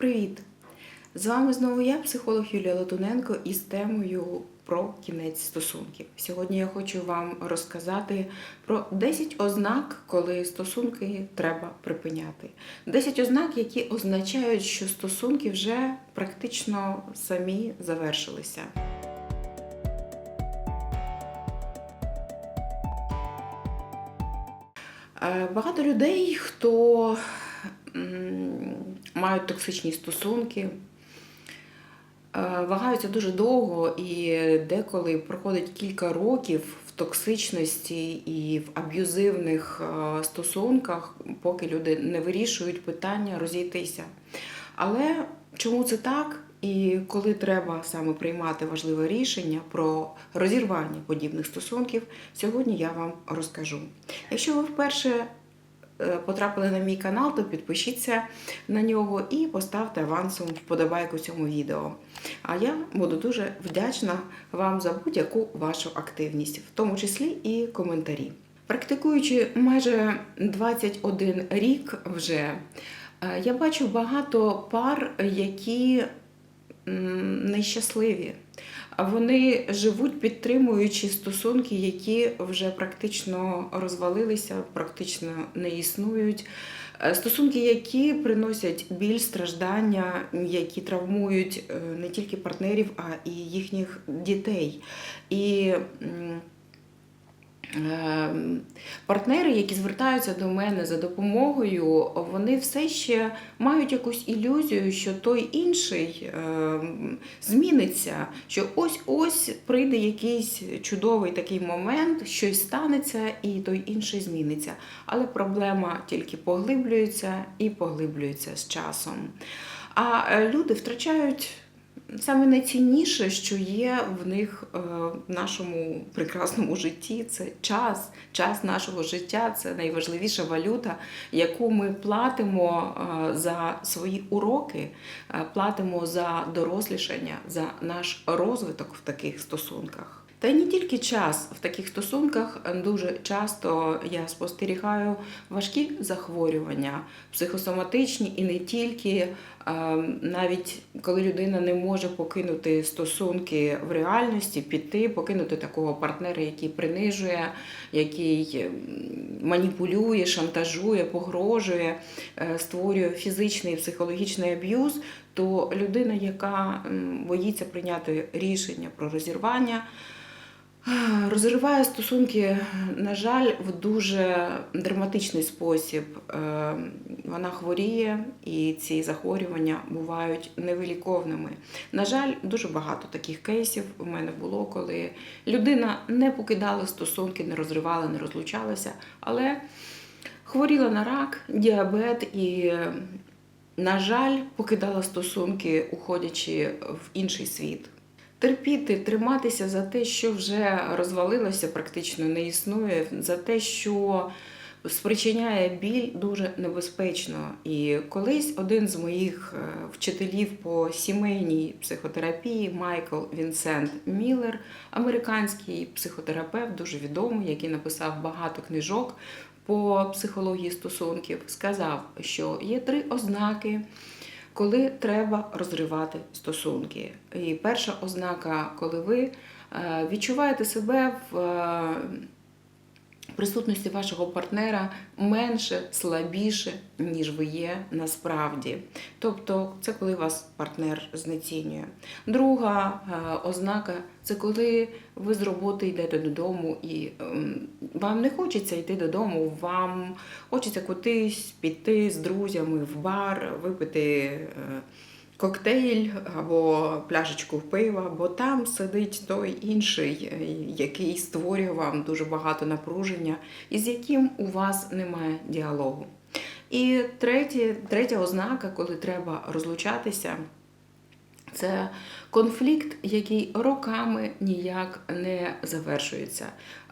Привіт! З вами знову я, психолог Юлія Латуненко, із темою про кінець стосунків. Сьогодні я хочу вам розказати про 10 ознак, коли стосунки треба припиняти. 10 ознак, які означають, що стосунки вже практично самі завершилися. Е, Багато людей, хто мають токсичні стосунки, е, вагаються дуже довго і деколи проходить кілька років в токсичності і в аб'юзивних е, стосунках, поки люди не вирішують питання розійтися. Але чому це так? І коли треба саме приймати важливе рішення про розірвання подібних стосунків, сьогодні я вам розкажу. Якщо ви вперше потрапили на мій канал, то підпишіться на нього і поставте авансом вподобайку цьому відео. А я буду дуже вдячна вам за будь-яку вашу активність, в тому числі і коментарі. Практикуючи майже 21 рік вже, е, я бачу багато пар, які нещасливі. Вони живуть, підтримуючи стосунки, які вже практично розвалилися, практично не існують. Е, Стосунки, які приносять біль, страждання, які травмують е, не тільки партнерів, а і їхніх дітей. І Партнери, які звертаються до мене за допомогою, вони все ще мають якусь ілюзію, що той інший е, зміниться, що ось-ось прийде якийсь чудовий такий момент, щось станеться, і той інший зміниться. Але проблема тільки поглиблюється і поглиблюється з часом. А е, люди втрачають Саме найцінніше, що є в них е, в нашому прекрасному житті, це час. Час нашого життя це найважливіша валюта, яку ми платимо е, за свої уроки, е, платимо за дорослішання, за наш розвиток в таких стосунках. Та й не тільки час в таких стосунках дуже часто я спостерігаю важкі захворювання, психосоматичні і не тільки. Е, Навіть коли людина не може покинути стосунки в реальності, піти, покинути такого партнера, який принижує, який маніпулює, шантажує, погрожує, е, створює фізичний і психологічний аб'юз, то людина, яка боїться прийняти рішення про розірвання. Розриває стосунки, на жаль, в дуже драматичний спосіб. Е, Вона хворіє, і ці захворювання бувають невиліковними. На жаль, дуже багато таких кейсів у мене було, коли людина не покидала стосунки, не розривала, не розлучалася, але хворіла на рак, діабет і, на жаль, покидала стосунки, уходячи в інший світ. Терпіти, триматися за те, що вже розвалилося, практично не існує, за те, що спричиняє біль, дуже небезпечно. І колись один з моїх е, вчителів по сімейній психотерапії Майкл Вінсент Міллер, американський психотерапевт, дуже відомий, який написав багато книжок по психології стосунків, сказав, що є три ознаки коли треба розривати стосунки. І перша ознака, коли ви е, відчуваєте себе в е, присутності вашого партнера менше, слабіше, ніж ви є насправді. Тобто, це коли вас партнер знецінює. Друга е, ознака це коли ви з роботи йдете додому і ем, вам не хочеться йти додому, вам хочеться кудись піти з друзями в бар, випити. Коктейль або пляшечку пива, бо там сидить той інший, е, який створює вам дуже багато напруження, і з яким у вас немає діалогу. І третє, третя ознака, коли треба розлучатися, це конфлікт, який роками ніяк не завершується.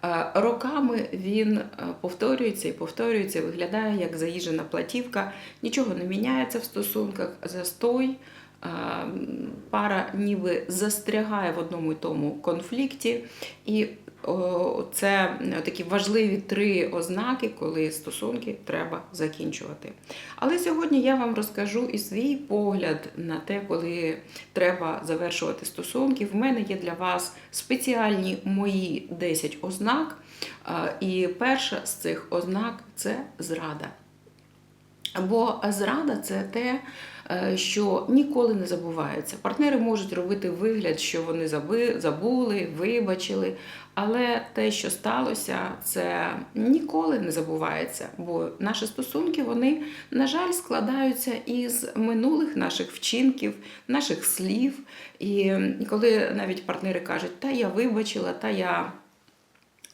Е, Роками він е, повторюється і повторюється, виглядає як заїжджена платівка, нічого не міняється в стосунках, застой. е, Пара ніби застрягає в одному і тому конфлікті, і Це е, такі важливі три ознаки, коли стосунки треба закінчувати. Але сьогодні я вам розкажу і свій погляд на те, коли треба завершувати стосунки. В мене є для вас спеціальні мої 10 ознак. Е, І перша з цих ознак це зрада. Бо зрада це те, е, що ніколи не забувається. Партнери можуть робити вигляд, що вони забули, вибачили, але те, що сталося, це ніколи не забувається. Бо наші стосунки, вони, на жаль, складаються із минулих наших вчинків, наших слів. І коли навіть партнери кажуть, та я вибачила, та я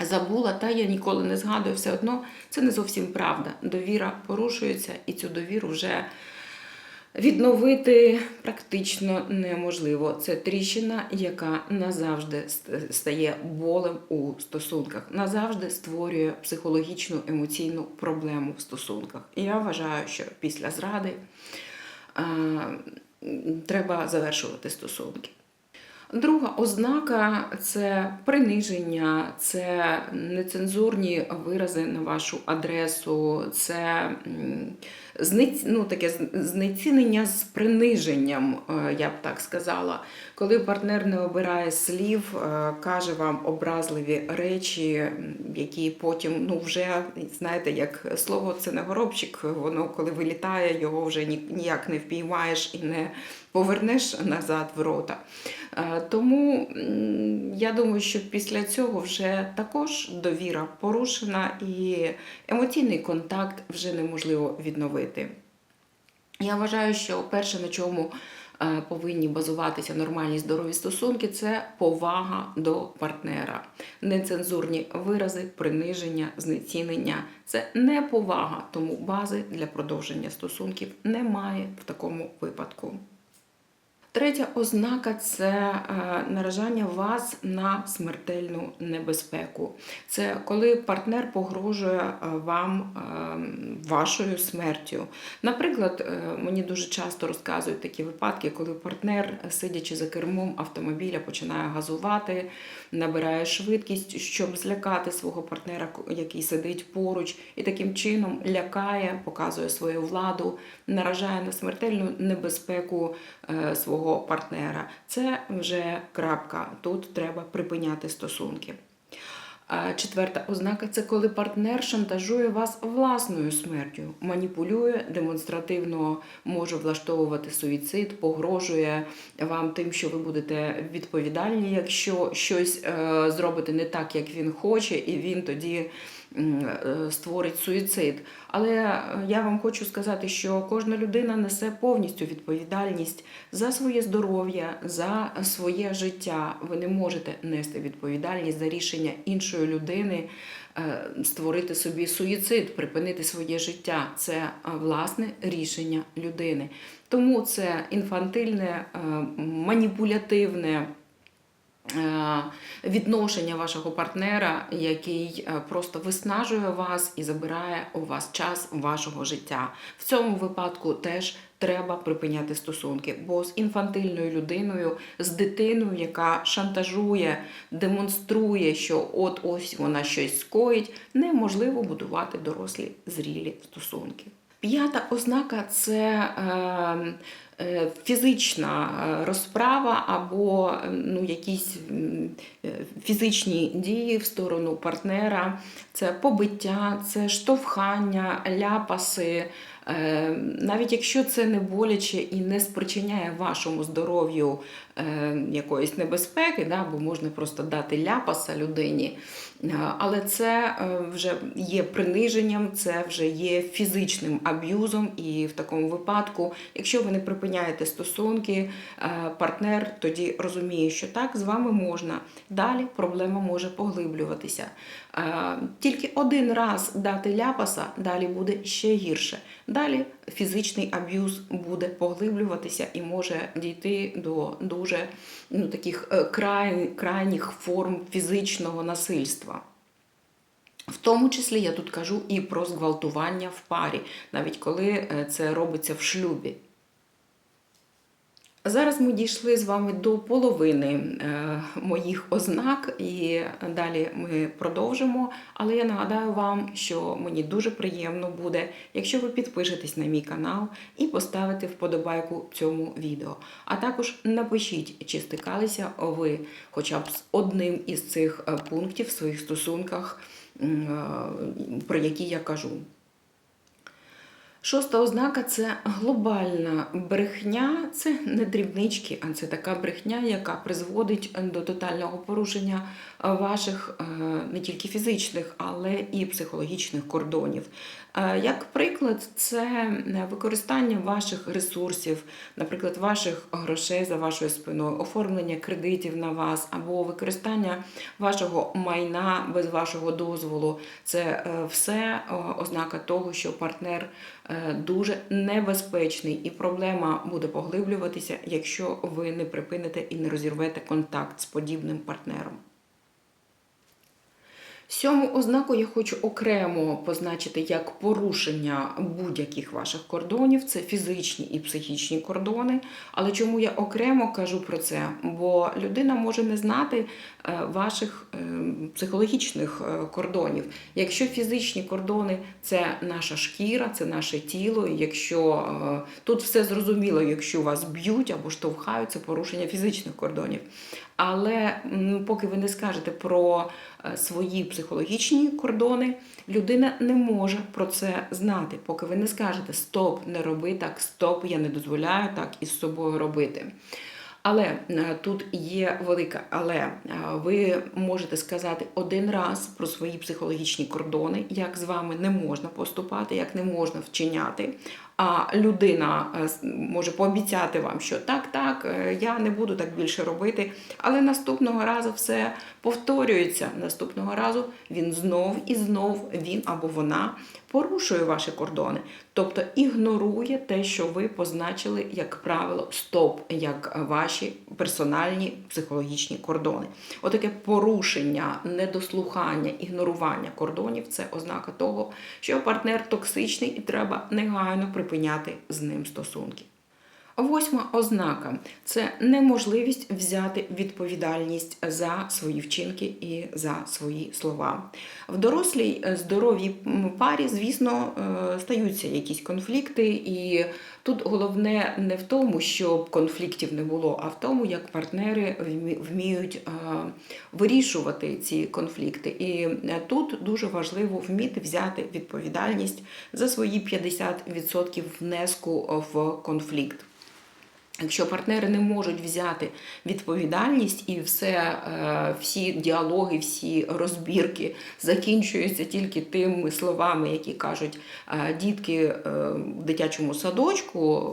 забула, та я ніколи не згадую, все одно це не зовсім правда. Довіра порушується, і цю довіру вже відновити практично неможливо. Це тріщина, яка назавжди стає болем у стосунках, назавжди створює психологічну емоційну проблему в стосунках. І я вважаю, що після зради треба завершувати стосунки. Друга ознака це приниження, це нецензурні вирази на вашу адресу, це ну, таке знецінення з приниженням, е, я б так сказала. Коли партнер не обирає слів, е, каже вам образливі речі, які потім, ну вже знаєте, як слово це не горобчик, воно коли вилітає, його вже ніяк не впіймаєш і не повернеш назад в рота. Е, Тому я думаю, що після цього вже також довіра порушена і емоційний контакт вже неможливо відновити. Я вважаю, що перше, на чому е, повинні базуватися нормальні здорові стосунки, це повага до партнера. Нецензурні вирази, приниження, знецінення це не повага, тому бази для продовження стосунків немає в такому випадку. Третя ознака це е, наражання вас на смертельну небезпеку. Це коли партнер погрожує е, вам е, вашою смертю. Наприклад, мені дуже часто розказують такі випадки, коли партнер, сидячи за кермом автомобіля, починає газувати, набирає швидкість, щоб злякати свого партнера, який сидить поруч, і таким чином лякає, показує свою владу, наражає на смертельну небезпеку е, свого партнера. Це вже крапка. Тут треба припиняти стосунки. Четверта ознака це коли партнер шантажує вас власною смертю, маніпулює, демонстративно може влаштовувати суїцид, погрожує вам тим, що ви будете відповідальні, якщо щось е, зробите не так, як він хоче, і він тоді е, створить суїцид. Але е, я вам хочу сказати, що кожна людина несе повністю відповідальність за своє здоров'я, за своє життя. Ви не можете нести відповідальність за рішення іншої людини, е, створити собі суїцид, припинити своє життя. Це е, власне рішення людини. Тому це інфантильне, е, маніпулятивне. Е, Відношення вашого партнера, який е, просто виснажує вас і забирає у вас час вашого життя. В цьому випадку теж треба припиняти стосунки, бо з інфантильною людиною, з дитиною, яка шантажує, демонструє, що от ось вона щось скоїть, неможливо будувати дорослі зрілі стосунки. П'ята ознака це е, фізична е, розправа або е, ну, якісь е, фізичні дії в сторону партнера, це побиття, це штовхання, ляпаси. Е, Навіть якщо це не боляче і не спричиняє вашому здоров'ю е, якоїсь небезпеки, да, бо можна просто дати ляпаса людині, е, але це е, вже є приниженням, це вже є фізичним аб'юзом, і в такому випадку, якщо ви не припиняєте стосунки, е, партнер тоді розуміє, що так з вами можна. Далі проблема може поглиблюватися. Тільки один раз дати ляпаса, далі буде ще гірше. Далі фізичний аб'юз буде поглиблюватися і може дійти до дуже ну, таких е, край, крайніх форм фізичного насильства. В тому числі я тут кажу і про зґвалтування в парі, навіть коли е, це робиться в шлюбі. Зараз ми дійшли з вами до половини е, моїх ознак, і далі ми продовжимо. Але я нагадаю вам, що мені дуже приємно буде, якщо ви підпишетесь на мій канал і поставите вподобайку цьому відео. А також напишіть, чи стикалися ви хоча б з одним із цих е, пунктів в своїх стосунках, е, про які я кажу. Шоста ознака це глобальна брехня, це не дрібнички, а це така брехня, яка призводить до тотального порушення е, ваших е, не тільки фізичних, але і психологічних кордонів. Е, Як приклад, це використання ваших ресурсів, наприклад, ваших грошей за вашою спиною, оформлення кредитів на вас або використання вашого майна без вашого дозволу. Це е, все е, ознака того, що партнер е, дуже небезпечний, і проблема буде поглиблюватися, якщо ви не припините і не розірвете контакт з подібним партнером. Сьому ознаку я хочу окремо позначити як порушення будь-яких ваших кордонів, це фізичні і психічні кордони. Але чому я окремо кажу про це? Бо людина може не знати е, ваших е, психологічних е, кордонів. Якщо фізичні кордони це наша шкіра, це наше тіло, якщо тут все зрозуміло, якщо вас б'ють або штовхають, це порушення фізичних кордонів. Але поки ви не скажете про свої психологічні кордони, людина не може про це знати. Поки ви не скажете Стоп, не роби так, стоп, я не дозволяю так із собою робити. Але е, тут є велика, але е, ви можете сказати один раз про свої психологічні кордони, як з вами не можна поступати, як не можна вчиняти. А людина е, може пообіцяти вам, що так, так, е, я не буду так більше робити. Але наступного разу все повторюється. Наступного разу він знов і знов він або вона порушує ваші кордони, тобто ігнорує те, що ви позначили як правило стоп, як ваші персональні психологічні кордони. Отаке порушення, недослухання, ігнорування кордонів це ознака того, що партнер токсичний і треба негайно припиняти з ним стосунки. Восьма ознака це неможливість взяти відповідальність за свої вчинки і за свої слова. В дорослій е, здоровій парі, звісно, е, стаються якісь конфлікти, і тут головне не в тому, щоб конфліктів не було, а в тому, як партнери вмі- вміють е, вирішувати ці конфлікти. І тут дуже важливо вміти взяти відповідальність за свої 50% внеску в конфлікт. Якщо партнери не можуть взяти відповідальність і все, е, всі діалоги, всі розбірки закінчуються тільки тими словами, які кажуть е, дітки е, в дитячому садочку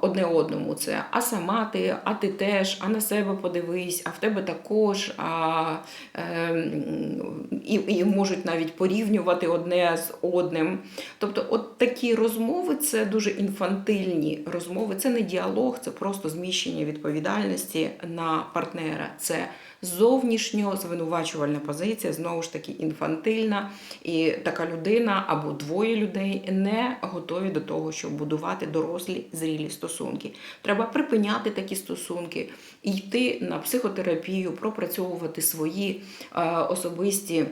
одне одному, це а сама ти, а ти теж, а на себе подивись, а в тебе також, а, і, і можуть навіть порівнювати одне з одним. Тобто, от такі розмови це дуже інфантильні розмови, це не діалог, це просто зміщення відповідальності на партнера. Це зовнішньо звинувачувальна позиція, знову ж таки інфантильна. І така людина або двоє людей не готові до того, щоб будувати дорослі зрілі стосунки. Треба припиняти такі стосунки, йти на психотерапію, пропрацьовувати свої е, особисті.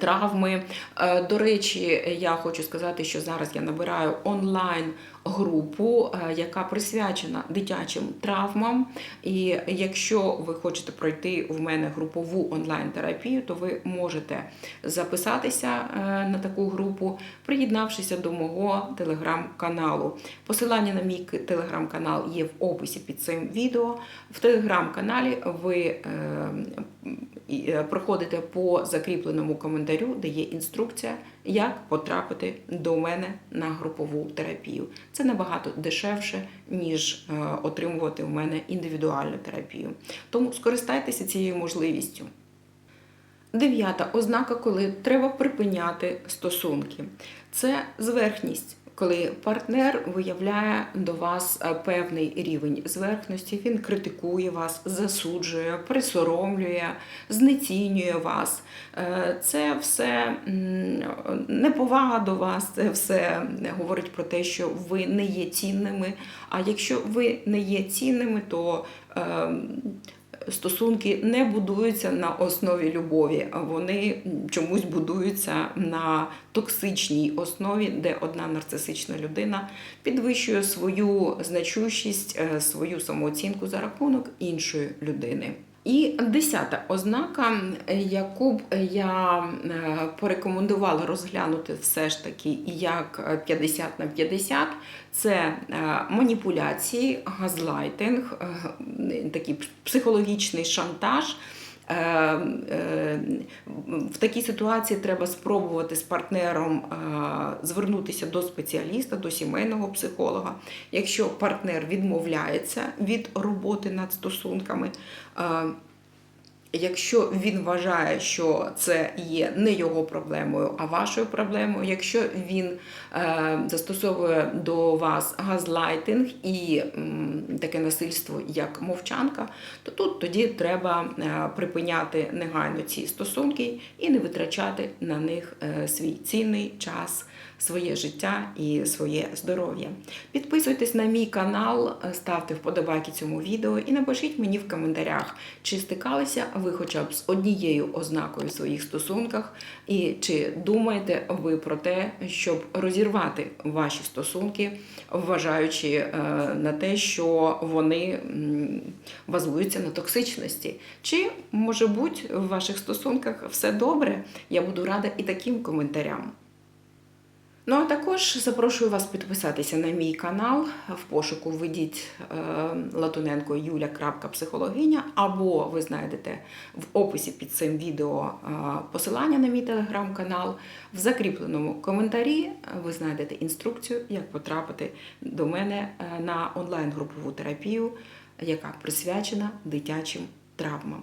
Травми. Е, До речі, я хочу сказати, що зараз я набираю онлайн групу, е, яка присвячена дитячим травмам. І якщо ви хочете пройти в мене групову онлайн-терапію, то ви можете записатися е, на таку групу, приєднавшися до мого телеграм-каналу. Посилання на мій телеграм-канал є в описі під цим відео. В телеграм-каналі ви проходите по закріпленому коментарю, де є інструкція, як потрапити до мене на групову терапію. Це набагато дешевше, ніж е, отримувати в мене індивідуальну терапію. Тому скористайтеся цією можливістю. Дев'ята ознака, коли треба припиняти стосунки. Це зверхність. Коли партнер виявляє до вас е, певний рівень зверхності, він критикує вас, засуджує, присоромлює, знецінює вас. Е, Це все неповага до вас, це все говорить про те, що ви не є цінними. А якщо ви не є цінними, то е, стосунки не будуються на основі любові, а вони чомусь будуються на токсичній основі, де одна нарцисична людина підвищує свою значущість, е, свою самооцінку за рахунок іншої людини. І десята ознака, яку б я е, порекомендувала розглянути все ж таки як е, 50 на 50, це е, маніпуляції, газлайтинг, е, такий психологічний шантаж. Е, е, В такій ситуації треба спробувати з партнером е, звернутися до спеціаліста, до сімейного психолога. Якщо партнер відмовляється від роботи над стосунками, е, Якщо він вважає, що це є не його проблемою, а вашою проблемою, якщо він е, застосовує до вас газлайтинг і м, таке насильство, як мовчанка, то тут тоді треба е, припиняти негайно ці стосунки і не витрачати на них е, свій цінний час, своє життя і своє здоров'я. Підписуйтесь на мій канал, е, ставте вподобайки цьому відео і напишіть мені в коментарях, чи стикалися хоча б з однією ознакою в своїх стосунках, і чи думаєте ви про те, щоб розірвати ваші стосунки, вважаючи е, на те, що вони базуються на токсичності. Чи може бути в ваших стосунках все добре? Я буду рада і таким коментарям. Ну а також запрошую вас підписатися на мій канал. В пошуку введіть е, Латуненко Юля.психологиня, або ви знайдете в описі під цим відео е, посилання на мій телеграм-канал. В закріпленому коментарі ви знайдете інструкцію, як потрапити до мене е, на онлайн-групову терапію, яка присвячена дитячим травмам.